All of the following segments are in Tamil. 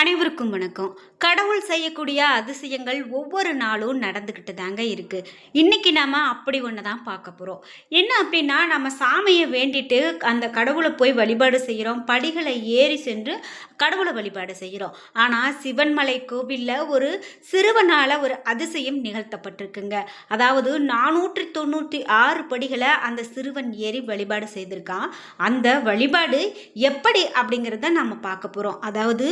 அனைவருக்கும் வணக்கம். கடவுள் செய்யக்கூடிய அதிசயங்கள் ஒவ்வொரு நாளும் நடந்துக்கிட்டு தாங்க இருக்குது இன்றைக்கி நாம் அப்படி ஒன்று தான் பார்க்க போகிறோம் என்ன அப்படின்னா நம்ம சாமியை வேண்டிட்டு அந்த கடவுளை போய் வழிபாடு செய்கிறோம் படிகளை ஏறி சென்று கடவுளை வழிபாடு செய்கிறோம் ஆனால் சிவன்மலை கோவிலில் ஒரு சிறுவனால் ஒரு அதிசயம் நிகழ்த்தப்பட்டிருக்குங்க. அதாவது நானூற்றி தொண்ணூற்றி ஆறு படிகளை அந்த சிறுவன் ஏறி வழிபாடு செய்திருக்கான். அந்த வழிபாடு எப்படி அப்படிங்கிறத நம்ம பார்க்க போகிறோம் அதாவது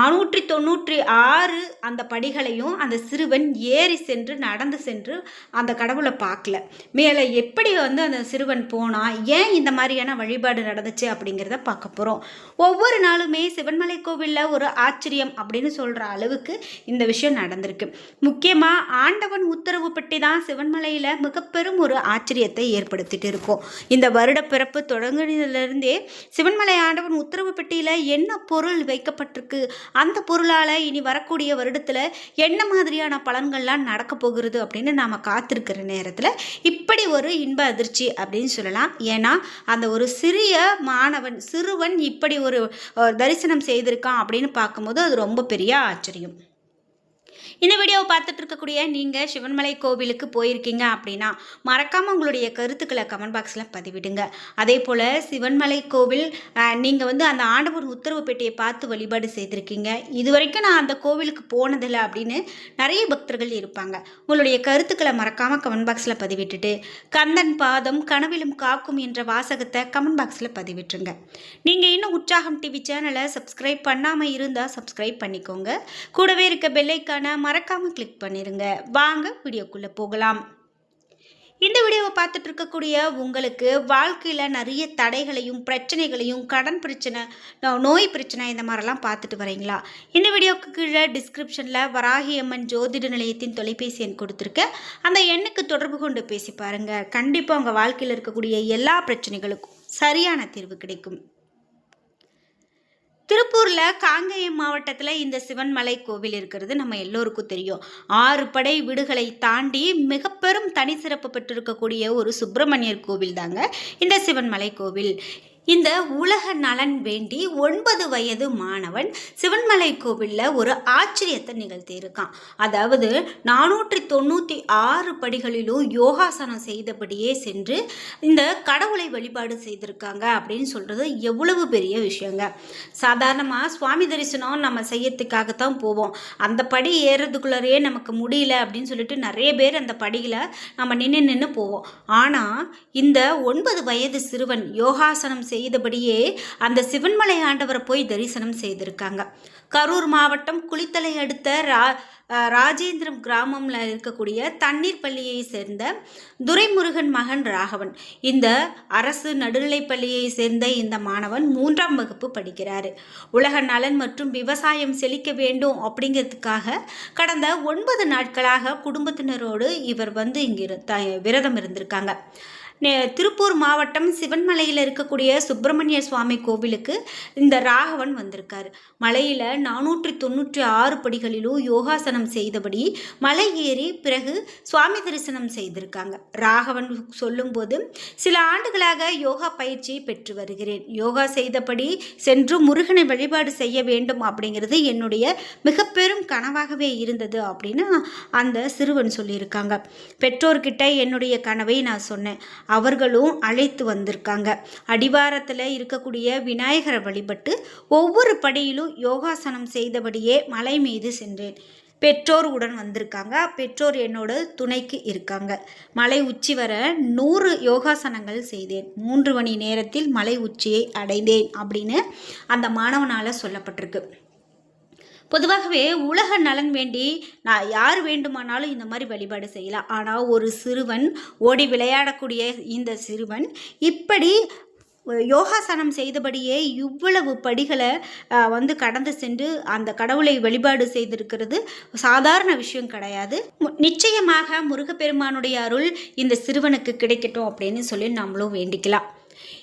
நானூற்றி தொண்ணூற்றி ஆறு அந்த படிகளையும் அந்த சிறுவன் ஏறி சென்று நடந்து சென்று அந்த கடவுளை பார்க்கல. மேலே எப்படி வந்து அந்த சிறுவன் போனால் ஏன் இந்த மாதிரியான வழிபாடு நடந்துச்சு அப்படிங்கிறத பார்க்க போகிறோம் ஒவ்வொரு நாளுமே சிவன்மலை கோவிலில் ஒரு ஆச்சரியம் அப்படின்னு சொல்கிற அளவுக்கு இந்த விஷயம் நடந்திருக்கு. முக்கியமாக ஆண்டவன் உத்தரவு பற்றி தான் சிவன்மலையில் மிகப்பெரும் ஒரு ஆச்சரியத்தை ஏற்படுத்திட்டு இருக்கோம். இந்த வருட பிறப்பு தொடங்கினதுலேருந்தே சிவன்மலை ஆண்டவன் உத்தரவு பெட்டியில் என்ன பொருள் வைக்கப்பட்டிருக்கு அந்த பொருளால் இனி வரக்கூடிய வருடத்தில் என்ன மாதிரியான பலன்கள்லாம் நடக்க போகிறது அப்படின்னு நாம் காத்திருக்கிற நேரத்தில் இப்படி ஒரு இன்ப அதிர்ச்சி அப்படின்னு சொல்லலாம். ஏன்னா அந்த ஒரு சிறிய மாணவன் சிறுவன் இப்படி ஒரு தரிசனம் செய்திருக்கான் அப்படின்னு பார்க்கும்போது அது ரொம்ப பெரிய ஆச்சரியம். இந்த வீடியோவை பார்த்துட்டு இருக்கக்கூடிய நீங்கள் சிவன்மலை கோவிலுக்கு போயிருக்கீங்க அப்படின்னா மறக்காமல் உங்களுடைய கருத்துக்களை கமெண்ட் பாக்ஸில் பதிவிடுங்க. அதே போல் சிவன்மலை கோவில் நீங்கள் வந்து அந்த ஆண்டவர் உத்தரவு பெட்டியை பார்த்து வழிபாடு செய்திருக்கீங்க. இது வரைக்கும் நான் அந்த கோவிலுக்கு போனதில்லை அப்படின்னு நிறைய பக்தர்கள் இருப்பாங்க. உங்களுடைய கருத்துக்களை மறக்காமல் கமெண்ட் பாக்ஸில் பதிவிட்டுட்டு கந்தன் பாதம் கனவிலும் காக்கும் என்ற வாசகத்தை கமெண்ட் பாக்ஸில் பதிவிட்டுருங்க. நீங்கள் இன்னும் உற்சாகம் டிவி சேனலை சப்ஸ்கிரைப் பண்ணாமல் இருந்தால் சப்ஸ்கிரைப் பண்ணிக்கோங்க. கூடவே இருக்க பெல்லைக்கான மறக்காமல் கிளிக் பண்ணிடுங்க வாங்க வீடியோக்குள்ளே போகலாம். இந்த வீடியோவை பார்த்துட்டு இருக்கக்கூடிய உங்களுக்கு வாழ்க்கையில் நிறைய தடைகளையும் பிரச்சனைகளையும் கடன் பிரச்சனை நோய் பிரச்சனை இந்த மாதிரிலாம் பார்த்துட்டு வரீங்களா? இந்த வீடியோக்கு கீழே டிஸ்கிரிப்ஷனில் வராகி அம்மன் ஜோதிட நிலையத்தின் தொலைபேசி எண் கொடுத்துருக்கேன் அந்த எண்ணுக்கு தொடர்பு கொண்டு பேசி பாருங்கள் கண்டிப்பாக உங்கள் வாழ்க்கையில் இருக்கக்கூடிய எல்லா பிரச்சனைகளுக்கும் சரியான தீர்வு கிடைக்கும். திருப்பூரில் காங்கேயம் மாவட்டத்தில் இந்த சிவன்மலை கோவில் இருக்கிறது நம்ம எல்லோருக்கும் தெரியும். ஆறு படை வீடுகளை தாண்டி மிக பெரும் தனி சிறப்பு பெற்றிருக்கக்கூடிய ஒரு சுப்பிரமணியர் கோவில் தாங்க இந்த சிவன்மலை கோவில். இந்த உலக நலன் வேண்டி ஒன்பது வயது மாணவன் சிவன்மலை கோவிலில் ஒரு ஆச்சரியத்தை நிகழ்த்தியிருக்கான். அதாவது நானூற்றி தொண்ணூற்றி ஆறு படிகளிலும் யோகாசனம் செய்தபடியே சென்று இந்த கடவுளை வழிபாடு செய்திருக்காங்க அப்படின்னு சொல்கிறது எவ்வளவு பெரிய விஷயங்க. சாதாரணமாக சுவாமி தரிசனம் நம்ம செய்யறதுக்காகத்தான் போவோம். அந்த படி ஏறுறதுக்குள்ளரையே நமக்கு முடியல அப்படின்னு சொல்லிட்டு நிறைய பேர் அந்த படியில் நம்ம நின்று நின்று போவோம். ஆனால் இந்த ஒன்பது வயது சிறுவன் யோகாசனம் செய்தபடியே அந்த சிவன்மலை ஆண்டவரை போய் தரிசனம் செய்திருக்காங்க. கரூர் மாவட்டம் குளித்தலை அடுத்த ரா ராஜேந்திரம் கிராமம்ல இருக்கக்கூடிய தண்ணீர் பள்ளியை சேர்ந்த துரைமுருகன் மகன் ராகவன். இந்த அரசு நடுநிலைப் பள்ளியை சேர்ந்த இந்த மாணவன் மூன்றாம் வகுப்பு படிக்கிறார். உலக நலன் மற்றும் விவசாயம் செழிக்க வேண்டும் அப்படிங்கிறதுக்காக கடந்த ஒன்பது நாட்களாக குடும்பத்தினரோடு இவர் வந்து இங்கே த விரதம் இருந்திருக்காங்க. திருப்பூர் மாவட்டம் சிவன்மலையில் இருக்கக்கூடிய சுப்பிரமணிய சுவாமி கோவிலுக்கு இந்த ராகவன் வந்திருக்கார். மலையில் நானூற்றி தொண்ணூற்றி ஆறு படிகளிலும் யோகாசனம் செய்தபடி மலை ஏறி பிறகு சுவாமி தரிசனம் செய்திருக்காங்க. ராகவன் சொல்லும்போது சில ஆண்டுகளாக யோகா பயிற்சி பெற்று வருகிறேன். யோகா செய்தபடி சென்று முருகனை வழிபாடு செய்ய வேண்டும் அப்படிங்கிறது என்னுடைய மிக பெரும் கனவாகவே இருந்தது அப்படின்னு அந்த சிறுவன் சொல்லியிருக்காங்க. பெற்றோர்கிட்ட என்னுடைய கனவை நான் சொன்னேன். அவர்களும் அழைத்து வந்திருக்காங்க. அடிவாரத்தில் இருக்கக்கூடிய விநாயகரை வழிபட்டு ஒவ்வொரு படியிலும் யோகாசனம் செய்தபடியே மலை மீது சென்றேன். பெற்றோர் உடன் வந்திருக்காங்க. பெற்றோர் என்னோட துணைக்கு இருக்காங்க. மலை உச்சி வர நூறு யோகாசனங்கள் செய்தேன். மூன்று மணி நேரத்தில் மலை உச்சியை அடைந்தேன் அப்படின்னு அந்த மாணவனால் சொல்லப்பட்டிருக்கு. பொதுவாகவே உலக நலன் வேண்டி நான் யார் வேண்டுமானாலும் இந்த மாதிரி வழிபாடு செய்யலாம். ஆனால் ஒரு சிறுவன் ஓடி விளையாடக்கூடிய இந்த சிறுவன் இப்படி யோகாசனம் செய்தபடியே இவ்வளவு படிகளை வந்து கடந்து சென்று அந்த கடவுளை வழிபாடு செய்திருக்கிறது சாதாரண விஷயம் கிடையாது. நிச்சயமாக முருகப்பெருமானுடைய அருள் இந்த சிறுவனுக்கு கிடைக்கட்டும் அப்படின்னு சொல்லி நம்மளும் வேண்டிக்கலாம்.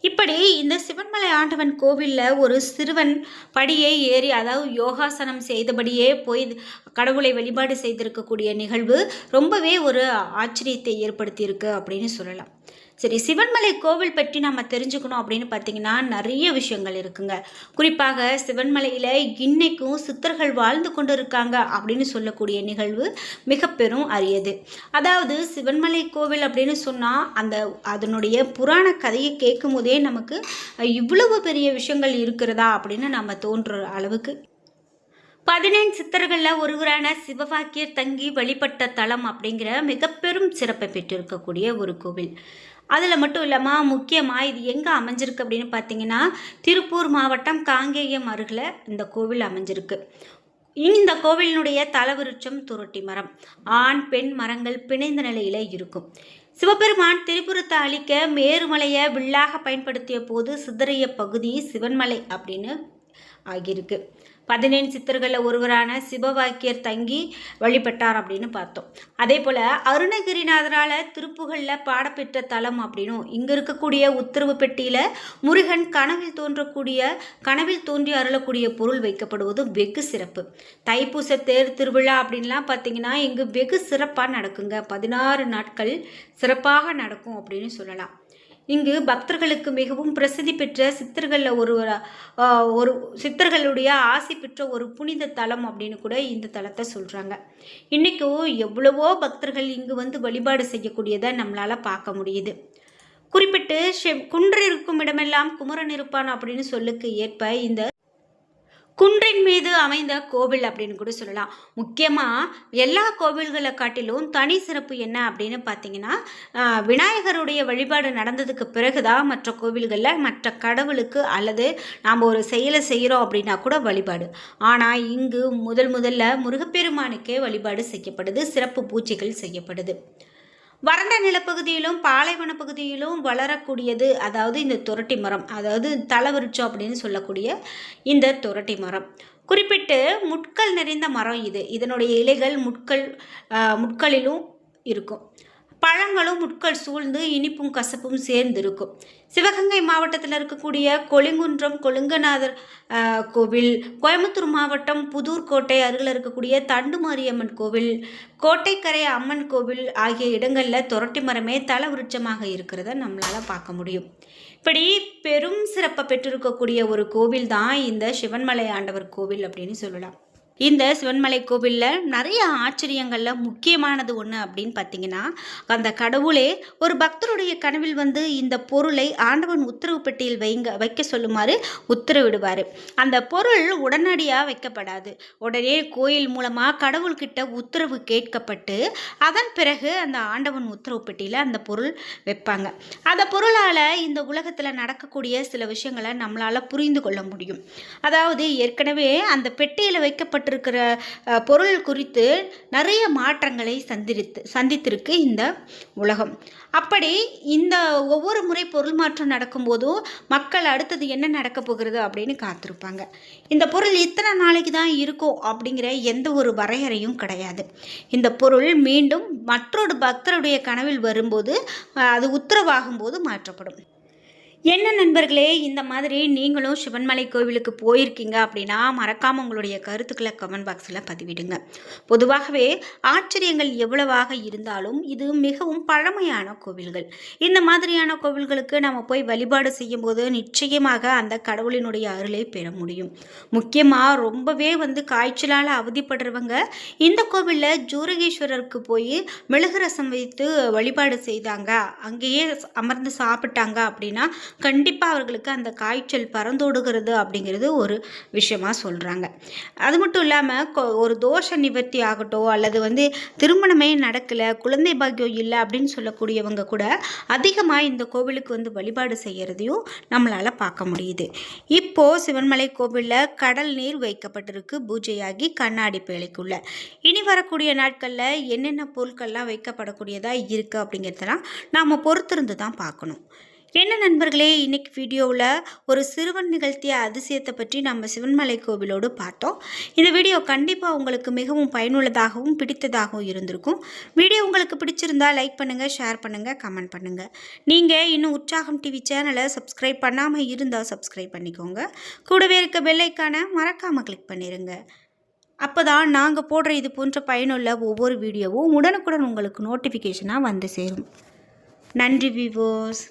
இப்படி இந்த சிவன்மலை ஆண்டவன் கோவிலில் ஒரு சிறுவன் படியை ஏறி அதாவது யோகாசனம் செய்தபடியே போய் கடவுளை வழிபாடு செய்திருக்கக்கூடிய நிகழ்வு ரொம்பவே ஒரு ஆச்சரியத்தை ஏற்படுத்தியிருக்கு அப்படின்னு சொல்லலாம். சரி சிவன்மலை கோவில் பற்றி நம்ம தெரிஞ்சுக்கணும் அப்படின்னு பார்த்தீங்கன்னா நிறைய விஷயங்கள் இருக்குங்க. குறிப்பாக சிவன்மலையில் இன்னைக்கும் சித்தர்கள் வாழ்ந்து கொண்டு இருக்காங்க அப்படின்னு சொல்லக்கூடிய நிகழ்வு மிக பெரும் அரியது. அதாவது சிவன்மலை கோவில் அப்படின்னு சொன்னால் அந்த அதனுடைய புராண கதையை கேட்கும் போதே நமக்கு இவ்வளவு பெரிய விஷயங்கள் இருக்கிறதா அப்படின்னு நம்ம தோன்ற அளவுக்கு பதினேழு சித்தர்களில் ஒருவரான சிவவாக்கியர் தங்கி வழிபட்ட தலம் அப்படிங்கிற மிக பெரும் சிறப்பை பெற்றிருக்கக்கூடிய ஒரு கோவில். அதில் மட்டும் இல்லாமல் முக்கியமாக இது எங்கே அமைஞ்சிருக்கு அப்படின்னு பார்த்தீங்கன்னா திருப்பூர் மாவட்டம் காங்கேயம் அருகில் இந்த கோவில் அமைஞ்சிருக்கு. இந்த கோவிலினுடைய தலவிருட்சம் துரட்டி மரம். ஆண் பெண் மரங்கள் பிணைந்த நிலையில் இருக்கும். சிவபெருமான் திரிபுரத்தை அழிக்க மேருமலையை வில்லாக பயன்படுத்திய போது சிதறிய பகுதி சிவன்மலை அப்படின்னு ஆகியிருக்கு. பதினேழு சித்தர்களில் ஒருவரான சிவவாக்கியர் தங்கி வழிபட்டார் அப்படின்னு பார்த்தோம். அதே போல் அருணகிரிநாதரால் திருப்புகளில் பாடப்பெற்ற தலம் அப்படின்னும் இங்கே இருக்கக்கூடிய உத்தரவு பெட்டியில் முருகன் கனவில் தோன்றக்கூடிய கனவில் தோன்றி அருளக்கூடிய பொருள் வைக்கப்படுவதும் வெகு சிறப்பு. தைப்பூச தேர் திருவிழா அப்படின்லாம் பார்த்தீங்கன்னா இங்கு வெகு சிறப்பாக நடக்குங்க. பதினாறு நாட்கள் சிறப்பாக நடக்கும் அப்படின்னு சொல்லலாம். இங்கு பக்தர்களுக்கு மிகவும் பிரசித்தி பெற்ற சித்தர்களில் ஒரு ஒரு சித்தர்களுடைய ஆசி பெற்ற ஒரு புனித தலம் அப்படின்னு கூட இந்த தலத்தை சொல்கிறாங்க இன்றைக்கும் எவ்வளவோ பக்தர்கள் இங்கு வந்து வழிபாடு செய்யக்கூடியதை நம்மளால் பார்க்க முடியுது. குறிப்பிட்டு குன்று இருக்கும் இடமெல்லாம் குமரன் இருப்பான் அப்படின்னு சொல்லுக்கு ஏற்ப இந்த குன்றின் மீது அமைந்த கோவில் அப்படின்னு கூட சொல்லலாம். முக்கியமாக எல்லா கோவில்களை காட்டிலும் தனி சிறப்பு என்ன அப்படின்னு பார்த்தீங்கன்னா விநாயகருடைய வழிபாடு நடந்ததுக்கு பிறகுதான் மற்ற கோவில்களில் மற்ற கடவுளுக்கு அல்லது நாம் ஒரு செயலை செய்கிறோம் அப்படின்னா கூட வழிபாடு. ஆனால் இங்கு முதல் முதல்ல முருகப்பெருமானுக்கே வழிபாடு செய்யப்படுது சிறப்பு பூஜைகள் செய்யப்படுது. வறண்ட நிலப்பகுதியிலும் பாலைவன பகுதியிலும் வளரக்கூடியது அதாவது இந்த துரட்டி மரம் அதாவது தலவிருச்சம் அப்படின்னு சொல்லக்கூடிய இந்த துரட்டி மரம். குறிப்பிட்டு முட்கள் நிறைந்த மரம் இது. இதனுடைய இலைகள் முட்கள் முட்களிலும் இருக்கும். பழங்களும் முட்கள் சூழ்ந்து இனிப்பும் கசப்பும் சேர்ந்து இருக்கும் சிவகங்கை மாவட்டத்தில் இருக்கக்கூடிய கொலிங்குன்றம் கொழுங்கநாதர் கோவில் கோயம்புத்தூர் மாவட்டம் புதூர்கோட்டை அருகில் இருக்கக்கூடிய தண்டுமாரியம்மன் கோவில் கோட்டைக்கரை அம்மன் கோவில் ஆகிய இடங்களில் துரட்டி மரமே தல விருட்சமாக இருக்கிறத நம்மளால் பார்க்க முடியும். இப்படி பெரும் சிறப்பை பெற்றிருக்கக்கூடிய ஒரு கோவில் தான் இந்த சிவன்மலை ஆண்டவர் கோவில் அப்படின்னு சொல்லலாம். இந்த சிவன்மலை கோவிலில் நிறைய ஆச்சரியங்களில் முக்கியமானது ஒன்று அப்படின்னு பார்த்தீங்கன்னா அந்த கடவுளே ஒரு பக்தருடைய கனவில் வந்து இந்த பொருளை ஆண்டவன் உத்தரவு பெட்டியில் வைங்க வைக்க சொல்லுமாறு உத்தரவிடுவார். அந்த பொருள் உடனடியாக வைக்கப்படாது. உடனே கோயில் மூலமாக கடவுள்கிட்ட உத்தரவு கேட்கப்பட்டு அதன் பிறகு அந்த ஆண்டவன் உத்தரவு பெட்டியில் அந்த பொருள் வைப்பாங்க. அந்த பொருளால் இந்த உலகத்தில் நடக்கக்கூடிய சில விஷயங்களை நம்மளால் புரிந்து கொள்ள முடியும். அதாவது ஏற்கனவே அந்த பெட்டியில் வைக்கப்பட்டு கொடுக்கப்பட்டிருக்கிற பொருள் குறித்து நிறைய மாற்றங்களை சந்தித்து சந்தித்திருக்கு இந்த உலகம். அப்படி இந்த ஒவ்வொரு முறை பொருள் மாற்றம் நடக்கும்போதும் மக்கள் அடுத்தது என்ன நடக்க போகிறது அப்படின்னு காத்திருப்பாங்க. இந்த பொருள் இத்தனை நாளைக்கு தான் இருக்கும் அப்படிங்கிற எந்த ஒரு வரையறையும் கிடையாது. இந்த பொருள் மீண்டும் மற்றொரு பக்தருடைய கனவில் வரும்போது அது உத்தரவாகும் போது மாற்றப்படும். என்ன நண்பர்களே இந்த மாதிரி நீங்களும் சிவன்மலை கோவிலுக்கு போயிருக்கீங்க அப்படின்னா மறக்காமல் உங்களுடைய கருத்துக்களை கமெண்ட் பாக்ஸில் பதிவிடுங்க. பொதுவாகவே ஆச்சரியங்கள் எவ்வளவாக இருந்தாலும் இது மிகவும் பழமையான கோவில்கள். இந்த மாதிரியான கோவில்களுக்கு நம்ம போய் வழிபாடு செய்யும்போது நிச்சயமாக அந்த கடவுளினுடைய அருளை பெற முடியும். முக்கியமாக ரொம்பவே வந்து காய்ச்சலால் அவதிப்படுறவங்க இந்த கோவிலில் ஜூரகேஸ்வரருக்கு போய் மிளகு ரசம் வைத்து வழிபாடு செய்தாங்க அங்கேயே அமர்ந்து சாப்பிட்டாங்க அப்படின்னா கண்டிப்பாக அவர்களுக்கு அந்த காய்ச்சல் பறந்தோடுகிறது அப்படிங்கிறது ஒரு விஷயமாக சொல்கிறாங்க அது மட்டும் இல்லாமல் ஒரு தோஷ நிவர்த்தி ஆகட்டும் அல்லது வந்து திருமணமே நடக்கலை குழந்தை பாக்கியம் இல்லை அப்படின்னு சொல்லக்கூடியவங்க கூட அதிகமாக இந்த கோவிலுக்கு வந்து வழிபாடு செய்கிறதையும் நம்மளால் பார்க்க முடியுது. இப்போது சிவன்மலை கோவிலில் கடல் நீர் வைக்கப்பட்டிருக்கு பூஜையாகி கண்ணாடி பேழைக்குள்ள. இனி வரக்கூடிய நாட்களில் என்னென்ன பொருட்கள்லாம் வைக்கப்படக்கூடியதாக இருக்குது அப்படிங்கிறதெல்லாம் நாம் பொறுத்திருந்து தான் பார்க்கணும். என்ன நண்பர்களே இன்றைக்கி வீடியோவில் ஒரு சிறுவன் நிகழ்த்திய அதிசயத்தை பற்றி நம்ம சிவன்மலை கோவிலோடு பார்த்தோம். இந்த வீடியோ கண்டிப்பாக உங்களுக்கு மிகவும் பயனுள்ளதாகவும் பிடித்ததாகவும் இருந்திருக்கும். வீடியோ உங்களுக்கு பிடிச்சிருந்தால் லைக் பண்ணுங்கள் ஷேர் பண்ணுங்கள் கமெண்ட் பண்ணுங்கள் நீங்கள் இன்னும் உற்சாகம் டிவி சேனலை சப்ஸ்கிரைப் பண்ணாமல் இருந்தால் சப்ஸ்கிரைப் பண்ணிக்கோங்க. கூடவே இருக்க பெல்லைக்கான மறக்காமல் கிளிக் பண்ணிடுங்க அப்போ தான் நாங்கள் போடுற இது போன்ற பயனுள்ள ஒவ்வொரு வீடியோவும் உடனுக்குடன் உங்களுக்கு நோட்டிஃபிகேஷனாக வந்து சேரும். நன்றி விவோஸ்